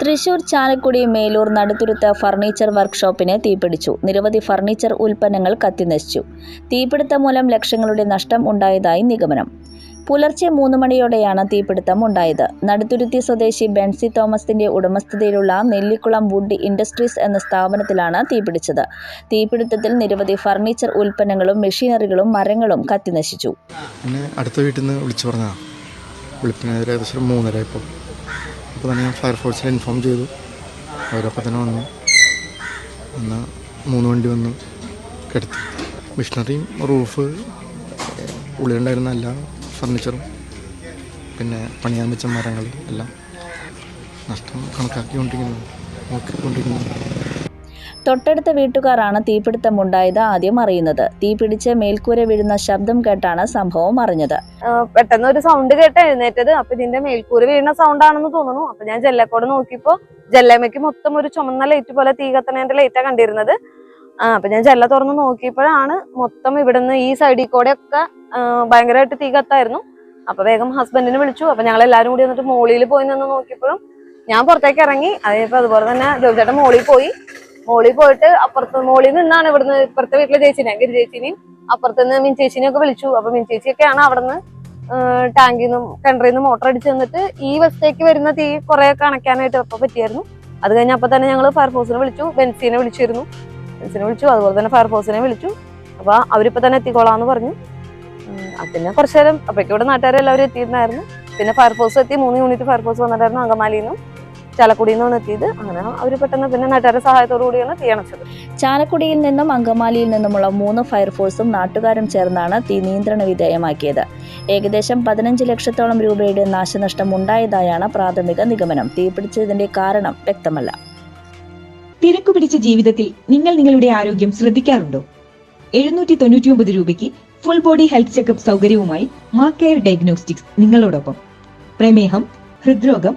Thrissur Chalakudy Melur Naduthuruthu furniture വർക്ക്ഷോപ്പിനെ തീപിടിച്ചു. നിരവധി ഫർണിച്ചർ ഉൽപ്പന്നങ്ങൾ കത്തിനശിച്ചു. തീപിടുത്തം മൂലം ലക്ഷങ്ങളുടെ നഷ്ടം ഉണ്ടായതായി നിഗമനം. പുലർച്ചെ മൂന്ന് മണിയോടെയാണ് തീപിടുത്തം ഉണ്ടായത്. നടുത്തുരുത്തി സ്വദേശി ബെൻസി തോമസിന്റെ ഉടമസ്ഥതയിലുള്ള നെല്ലിക്കുളം വുഡ് ഇൻഡസ്ട്രീസ് എന്ന സ്ഥാപനത്തിലാണ് തീപിടിച്ചത്. തീപിടുത്തത്തിൽ നിരവധി ഫർണിച്ചർ ഉൽപ്പന്നങ്ങളും മെഷീനറികളും മരങ്ങളും കത്തിനശിച്ചു. അടുത്ത വീട്ടിൽ നിന്ന് വിളിച്ചു വെളുപ്പിന് ഏകദേശം മൂന്നര ഇപ്പോൾ അപ്പോൾ തന്നെ ഞാൻ ഫയർഫോഴ്സിൽ ഇൻഫോം ചെയ്തു. അവരപ്പം തന്നെ വന്നു. എന്നാൽ മൂന്ന് വണ്ടി വന്നു. കിടത്തി. മിഷണറിയും റൂഫ് ഉള്ളിലുണ്ടായിരുന്ന എല്ലാ ഫർണിച്ചറും പിന്നെ പണിയാൻ വെച്ച മരങ്ങൾ എല്ലാം നഷ്ടം കണക്കാക്കിക്കൊണ്ടിരിക്കുന്നു. നോക്കിക്കൊണ്ടിരിക്കുന്നു. തൊട്ടടുത്ത വീട്ടുകാരാണ് തീപിടുത്തമുണ്ടായത് ആദ്യം അറിയുന്നത്. തീപിടിച്ച് മേൽക്കൂര വീഴുന്ന ശബ്ദം കേട്ടാണ് സംഭവം അറിഞ്ഞത്. പെട്ടെന്ന് ഒരു സൗണ്ട് കേട്ട് എഴുന്നേറ്റത്. അപ്പൊ ഇതിന്റെ മേൽക്കൂര വീഴുന്ന സൗണ്ട് ആണെന്ന് തോന്നുന്നു. അപ്പൊ ഞാൻ ജല്ലക്കോട് നോക്കിയപ്പോ ജല്ലമ്മയ്ക്ക് മൊത്തം ഒരു ചുമന്ന ലൈറ്റ് പോലെ തീ കത്തണേന്റെ ലൈറ്റാ കണ്ടിരുന്നത്. ആ അപ്പൊ ഞാൻ ജല്ല തുറന്ന് നോക്കിയപ്പോഴാണ് മൊത്തം ഇവിടുന്ന് ഈ സൈഡിൽ കൂടെ ഒക്കെ ഭയങ്കരമായിട്ട് തീ കത്തായിരുന്നു. അപ്പൊ വേഗം ഹസ്ബൻഡിനെ വിളിച്ചു. അപ്പൊ ഞങ്ങൾ എല്ലാരും കൂടി വന്നിട്ട് മോളിയിൽ പോയി നിന്ന് നോക്കിയപ്പോഴും ഞാൻ പുറത്തേക്ക് ഇറങ്ങി. അതേപോലെ അതുപോലെ തന്നെ ജോബിച്ചേട്ടൻ മോളിൽ പോയി. മോളിൽ പോയിട്ട് അപ്പുറത്ത് മോളിൽ നിന്നാണ് ഇവിടുന്ന് ഇപ്പുറത്തെ വീട്ടിലെ ചേച്ചിനെ ഗിരി ചേച്ചിനെയും അപ്പുറത്ത് നിന്ന് മിൻ ചേച്ചിനെ ഒക്കെ വിളിച്ചു. അപ്പൊ മിൻ ചേച്ചിയൊക്കെയാണ് അവിടുന്ന് ടാങ്കിൽ നിന്നും കിണറിൽ നിന്ന് മോട്ടർ അടിച്ച് തന്നിട്ട് ഈ വശത്തേക്ക് വരുന്ന തീ കുറെ അണയ്ക്കാനായിട്ട് അപ്പൊ പറ്റിയായിരുന്നു. അത് കഴിഞ്ഞ് അപ്പൊ തന്നെ ഞങ്ങൾ ഫയർഫോഴ്സിനെ വിളിച്ചു ബെൻസിനെ വിളിച്ചിരുന്നു. ബെൻസിനെ വിളിച്ചു അതുപോലെ തന്നെ ഫയർഫോഴ്സിനെ വിളിച്ചു. അപ്പൊ അവരിപ്പോ തന്നെ എത്തിക്കോളാന്ന് പറഞ്ഞു. പിന്നെ കുറച്ചു നേരം അപ്പോഴേക്കും ഇവിടെ നാട്ടുകാരെല്ലാവരും എത്തിയിട്ടുണ്ടായിരുന്നു. പിന്നെ ഫയർഫോഴ്സ് എത്തി മൂന്ന് യൂണിറ്റ് ഫയർഫോഴ്സ് വന്നിട്ടായിരുന്നു അങ്കമാലിയിൽ നിന്നും. ചാലക്കുടിയിൽ നിന്നാണ് എത്തിയത്. അങ്ങനെ അവർ പെട്ടെന്ന് പിന്നെ നാട്ടുകാരുടെ സഹായത്തോടു കൂടിയാണ് തീ അണച്ചത്. ചാലക്കുടിയിൽ നിന്നും അങ്കമാലിയിൽ നിന്നുമുള്ള മൂന്ന് ഫയർഫോഴ്സും നാട്ടുകാരും ചേർന്നാണ് തീ നിയന്ത്രണ വിധേയമാക്കിയത്. ഏകദേശം പതിനഞ്ച് ലക്ഷത്തോളം രൂപയുടെ നാശനഷ്ടം ഉണ്ടായതായാണ് പ്രാഥമിക നിഗമനം. തീപിടിച്ചതിന്റെ കാരണം വ്യക്തമല്ല. തിരക്കു പിടിച്ച ജീവിതത്തിൽ നിങ്ങൾ നിങ്ങളുടെ ആരോഗ്യം ശ്രദ്ധിക്കാറുണ്ടോ? എഴുന്നൂറ്റി തൊണ്ണൂറ്റി ഒമ്പത് രൂപയ്ക്ക് ഫുൾ ബോഡി ഹെൽത്ത് ചെക്കപ്പ് സൗകര്യവുമായി മാ കെയർ ഡയഗ്നോസ്റ്റിക്സ് നിങ്ങളോടൊപ്പം. പ്രമേഹം ഹൃദ്രോഗം